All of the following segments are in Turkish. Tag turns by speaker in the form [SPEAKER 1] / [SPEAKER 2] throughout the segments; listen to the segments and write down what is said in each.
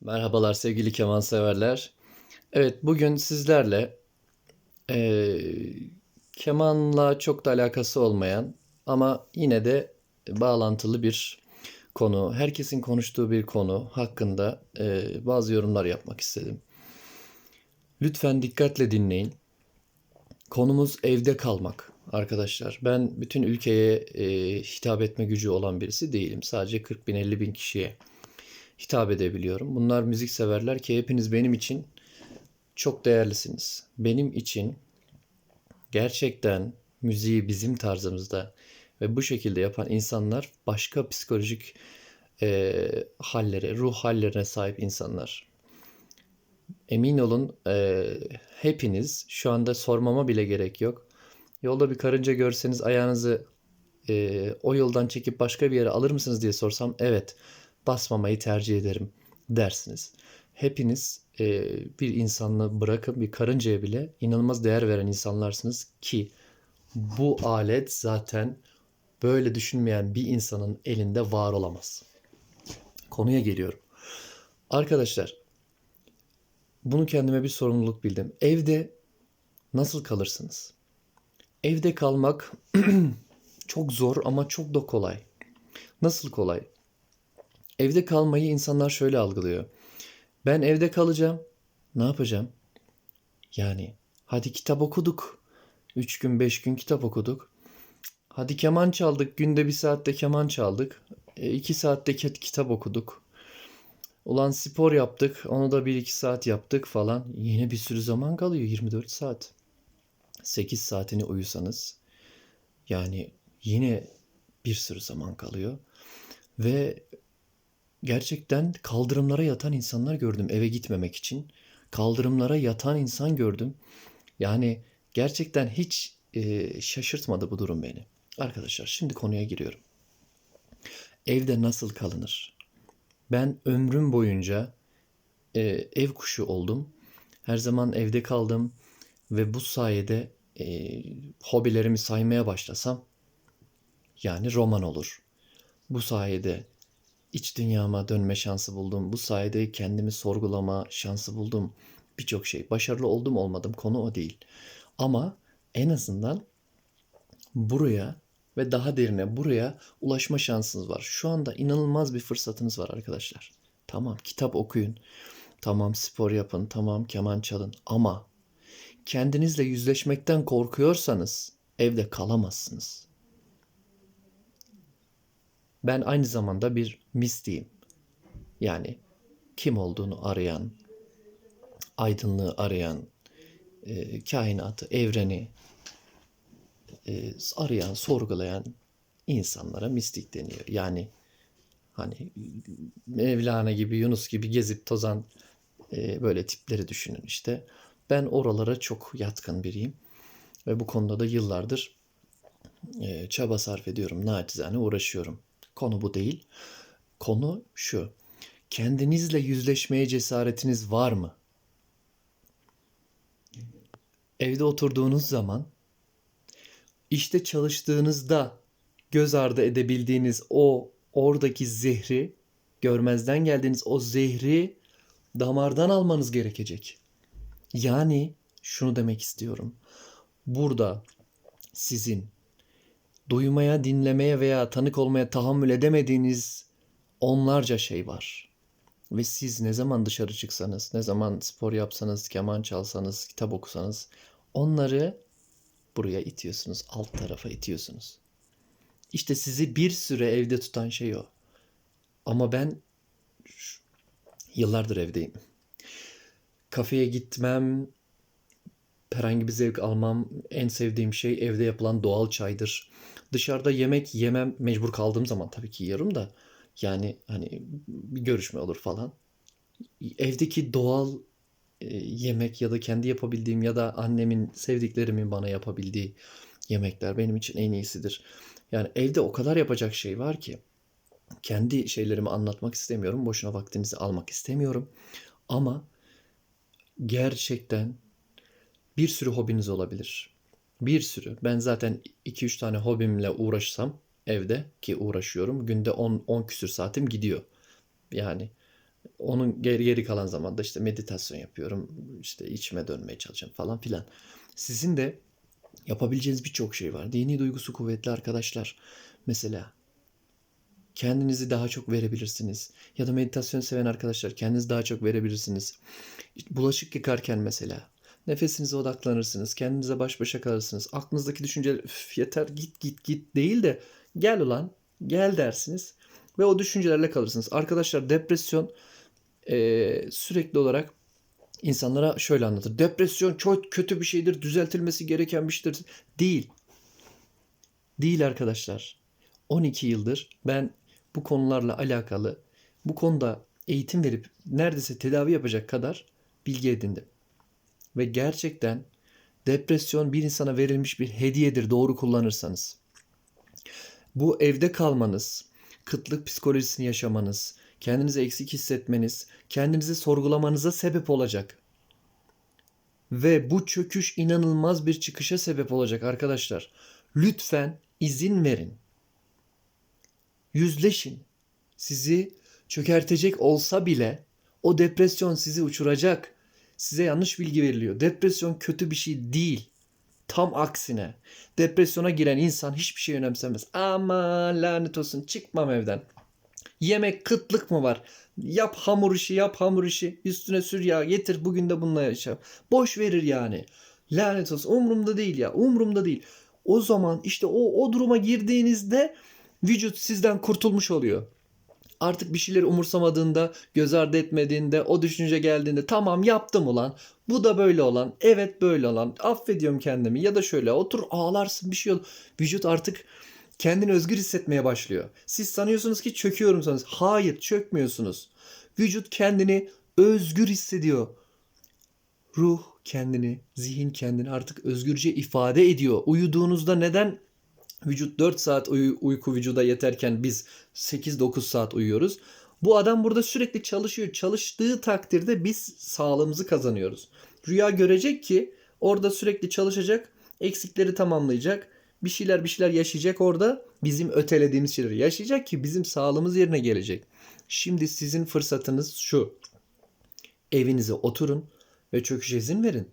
[SPEAKER 1] Merhabalar sevgili keman severler. Evet bugün sizlerle eee, kemanla çok da alakası olmayan ama yine de bağlantılı bir konu, herkesin konuştuğu bir konu hakkında eee, bazı yorumlar yapmak istedim. Lütfen dikkatle dinleyin. Konumuz evde kalmak arkadaşlar. Ben bütün ülkeye eee, hitap etme gücü olan birisi değilim. Sadece 40 bin 50 bin kişiye hitap edebiliyorum. Bunlar müzik severler ki hepiniz benim için çok değerlisiniz. Benim için gerçekten müziği bizim tarzımızda ve bu şekilde yapan insanlar başka psikolojik eee hallere, ruh hallerine sahip insanlar. Emin olun eee, hepiniz şu anda sormama bile gerek yok. Yolda bir karınca görseniz ayağınızı eee, o yoldan çekip başka bir yere alır mısınız diye sorsam evet basmamayı tercih ederim dersiniz. Hepiniz eee, bir insanla bırakın bir karıncaya bile inanılmaz değer veren insanlarsınız ki bu alet zaten böyle düşünmeyen bir insanın elinde var olamaz. Konuya geliyorum. Arkadaşlar bunu kendime bir sorumluluk bildim. Evde nasıl kalırsınız? Evde kalmak çok zor ama çok da kolay. Nasıl kolay? Evde kalmayı insanlar şöyle algılıyor. Ben evde kalacağım. Ne yapacağım? Yani hadi kitap okuduk. Üç gün beş gün kitap okuduk. Hadi keman çaldık. Günde bir saatte keman çaldık. E, iki saatte kitap okuduk. Ulan spor yaptık. Onu da bir iki saat yaptık falan. Yine bir sürü zaman kalıyor. 24 saat. 8 saatini uyusanız yani yine bir sürü zaman kalıyor. Ve gerçekten kaldırımlara yatan insanlar gördüm eve gitmemek için. Kaldırımlara yatan insan gördüm. Yani gerçekten hiç e, şaşırtmadı bu durum beni. Arkadaşlar şimdi konuya giriyorum. Evde nasıl kalınır? Ben ömrüm boyunca e, ev kuşu oldum. Her zaman evde kaldım ve bu sayede e, hobilerimi saymaya başlasam yani roman olur. Bu sayede iç dünyama dönme şansı buldum. Bu sayede kendimi sorgulama şansı buldum. Birçok şey. Başarılı oldum olmadım konu o değil. Ama en azından buraya ve daha derine buraya ulaşma şansınız var. Şu anda inanılmaz bir fırsatınız var arkadaşlar. Tamam kitap okuyun. Tamam spor yapın. Tamam keman çalın. Ama kendinizle yüzleşmekten korkuyorsanız evde kalamazsınız. Ben aynı zamanda bir mistiyim. Yani kim olduğunu arayan, aydınlığı arayan, e, kainatı, evreni e, arayan, sorgulayan insanlara mistik deniyor. Yani hani Mevlana gibi, Yunus gibi gezip tozan e, böyle tipleri düşünün işte. Ben oralara çok yatkın biriyim ve bu konuda da yıllardır e, çaba sarf ediyorum, naçizane uğraşıyorum. Konu bu değil. Konu şu. Kendinizle yüzleşmeye cesaretiniz var mı? Evde oturduğunuz zaman işte çalıştığınızda göz ardı edebildiğiniz o oradaki zehri, görmezden geldiğiniz o zehri damardan almanız gerekecek. Yani şunu demek istiyorum. Burada sizin duymaya, dinlemeye veya tanık olmaya tahammül edemediğiniz onlarca şey var. Ve siz ne zaman dışarı çıksanız, ne zaman spor yapsanız, keman çalsanız, kitap okusanız onları buraya itiyorsunuz, alt tarafa itiyorsunuz. İşte sizi bir süre evde tutan şey o. Ama ben yıllardır evdeyim. Kafeye gitmem, herhangi bir zevk almam. En sevdiğim şey evde yapılan doğal çaydır. Dışarıda yemek yemem mecbur kaldığım zaman tabii ki yiyorum da yani hani bir görüşme olur falan. Evdeki doğal e, yemek ya da kendi yapabildiğim ya da annemin sevdiklerimin bana yapabildiği yemekler benim için en iyisidir. Yani evde o kadar yapacak şey var ki kendi şeylerimi anlatmak istemiyorum. Boşuna vaktinizi almak istemiyorum. Ama gerçekten bir sürü hobiniz olabilir. Bir sürü. Ben zaten 2-3 tane hobimle uğraşsam evde ki uğraşıyorum. Günde 10 10 küsür saatim gidiyor. Yani Onun geri, geri kalan zamanda işte meditasyon yapıyorum. işte içime dönmeye çalışıyorum falan filan. Sizin de yapabileceğiniz birçok şey var. Dini duygusu kuvvetli arkadaşlar. Mesela kendinizi daha çok verebilirsiniz. Ya da meditasyon seven arkadaşlar kendinizi daha çok verebilirsiniz. Bulaşık yıkarken mesela nefesinize odaklanırsınız. Kendinize baş başa kalırsınız. Aklınızdaki düşünceler "Üf, yeter git git git değil de gel ulan gel dersiniz. Ve o düşüncelerle kalırsınız. Arkadaşlar depresyon eee, sürekli olarak insanlara şöyle anlatır. Depresyon çok kötü bir şeydir. Düzeltilmesi gereken bir şeydir. Değil. Değil arkadaşlar. 12 yıldır ben bu konularla alakalı bu konuda eğitim verip neredeyse tedavi yapacak kadar bilgi edindim. Ve gerçekten depresyon bir insana verilmiş bir hediyedir doğru kullanırsanız. Bu evde kalmanız, kıtlık psikolojisini yaşamanız, kendinizi eksik hissetmeniz, kendinizi sorgulamanıza sebep olacak. Ve bu çöküş inanılmaz bir çıkışa sebep olacak arkadaşlar. Lütfen izin verin. Yüzleşin. Sizi çökertecek olsa bile o depresyon sizi uçuracak. Size yanlış bilgi veriliyor. Depresyon kötü bir şey değil. Tam aksine. Depresyona giren insan hiçbir şey önemsemez. Ama lanet olsun çıkmam evden. Yemek kıtlık mı var? Yap hamur işi yap hamur işi. Üstüne sür yağ getir bugün de bununla yaşa. Boş verir yani. Lanet olsun umurumda değil ya umurumda değil. O zaman işte o, o duruma girdiğinizde vücut sizden kurtulmuş oluyor. Artık bir şeyleri umursamadığında, göz ardı etmediğinde, o düşünce geldiğinde tamam yaptım ulan. Bu da böyle olan, evet böyle olan. Affediyorum kendimi ya da şöyle otur ağlarsın bir şey olur. Vücut artık kendini özgür hissetmeye başlıyor. Siz sanıyorsunuz ki çöküyorum sanıyorsunuz. Hayır çökmüyorsunuz. Vücut kendini özgür hissediyor. Ruh kendini, zihin kendini artık özgürce ifade ediyor. Uyuduğunuzda neden vücut 4 saat uy- uyku vücuda yeterken biz 8-9 saat uyuyoruz? Bu adam burada sürekli çalışıyor. Çalıştığı takdirde biz sağlığımızı kazanıyoruz. Rüya görecek ki orada sürekli çalışacak, eksikleri tamamlayacak, bir şeyler bir şeyler yaşayacak orada. Bizim ötelediğimiz şeyleri yaşayacak ki bizim sağlığımız yerine gelecek. Şimdi sizin fırsatınız şu. Evinize oturun ve çöküşe izin verin.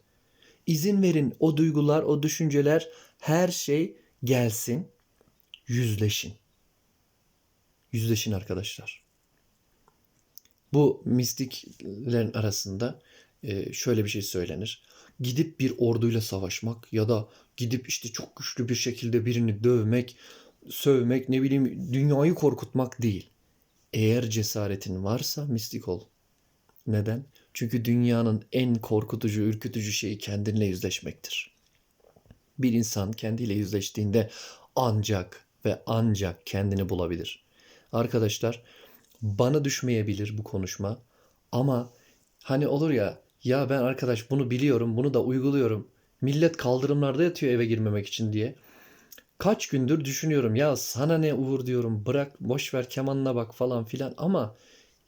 [SPEAKER 1] İzin verin o duygular, o düşünceler, her şey gelsin. Yüzleşin. Yüzleşin arkadaşlar. Bu mistiklerin arasında e, şöyle bir şey söylenir. Gidip bir orduyla savaşmak ya da gidip işte çok güçlü bir şekilde birini dövmek, sövmek, ne bileyim dünyayı korkutmak değil. Eğer cesaretin varsa mistik ol. Neden? Çünkü dünyanın en korkutucu, ürkütücü şeyi kendinle yüzleşmektir. Bir insan kendiyle yüzleştiğinde ancak ve ancak kendini bulabilir. Arkadaşlar bana düşmeyebilir bu konuşma ama hani olur ya ya ben arkadaş bunu biliyorum bunu da uyguluyorum. Millet kaldırımlarda yatıyor eve girmemek için diye. Kaç gündür düşünüyorum ya sana ne Uğur diyorum bırak boş ver kemanına bak falan filan ama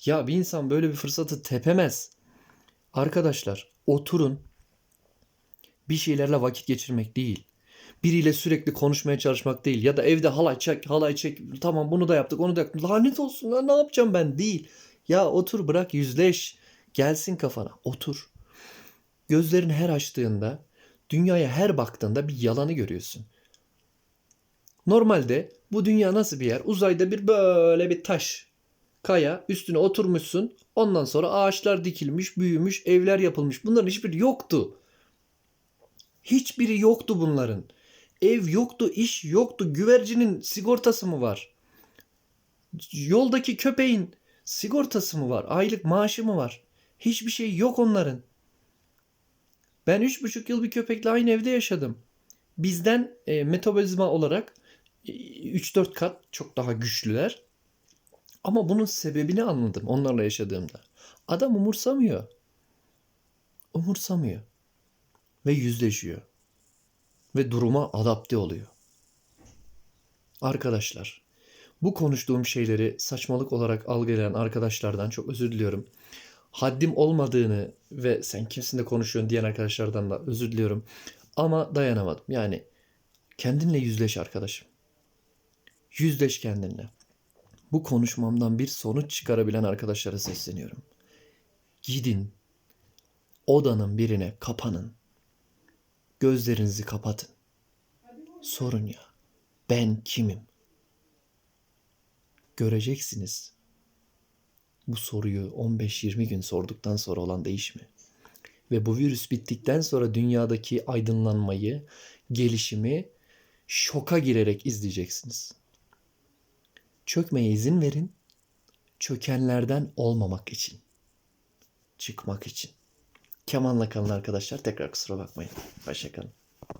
[SPEAKER 1] ya bir insan böyle bir fırsatı tepemez. Arkadaşlar oturun bir şeylerle vakit geçirmek değil. Biriyle sürekli konuşmaya çalışmak değil. Ya da evde halay çek, halay çek. Tamam bunu da yaptık, onu da yaptık. Lanet olsun lan ne yapacağım ben? Değil. Ya otur bırak yüzleş. Gelsin kafana. Otur. Gözlerini her açtığında, dünyaya her baktığında bir yalanı görüyorsun. Normalde bu dünya nasıl bir yer? Uzayda bir böyle bir taş, kaya üstüne oturmuşsun. Ondan sonra ağaçlar dikilmiş, büyümüş, evler yapılmış. Bunların hiçbiri yoktu. Hiçbiri yoktu bunların. Ev yoktu, iş yoktu. Güvercinin sigortası mı var? Yoldaki köpeğin sigortası mı var? Aylık maaşı mı var? Hiçbir şey yok onların. Ben üç buçuk yıl bir köpekle aynı evde yaşadım. Bizden e, metabolizma olarak e, 3-4 kat çok daha güçlüler. Ama bunun sebebini anladım onlarla yaşadığımda. Adam umursamıyor. Umursamıyor. Ve yüzleşiyor. Ve duruma adapte oluyor. Arkadaşlar, bu konuştuğum şeyleri saçmalık olarak algılayan arkadaşlardan çok özür diliyorum. Haddim olmadığını ve sen kimsin de konuşuyorsun diyen arkadaşlardan da özür diliyorum. Ama dayanamadım. Yani kendinle yüzleş arkadaşım. Yüzleş kendinle. bu konuşmamdan bir sonuç çıkarabilen arkadaşlara sesleniyorum. Gidin odanın birine kapanın. Gözlerinizi kapatın. Sorun ya. Ben kimim? Göreceksiniz. Bu soruyu 15-20 gün sorduktan sonra olan değişimi ve bu virüs bittikten sonra dünyadaki aydınlanmayı, gelişimi şoka girerek izleyeceksiniz. Çökmeye izin verin. Çökenlerden olmamak için. Çıkmak için. Kemanla kalın arkadaşlar. Tekrar kusura bakmayın. Hoşçakalın.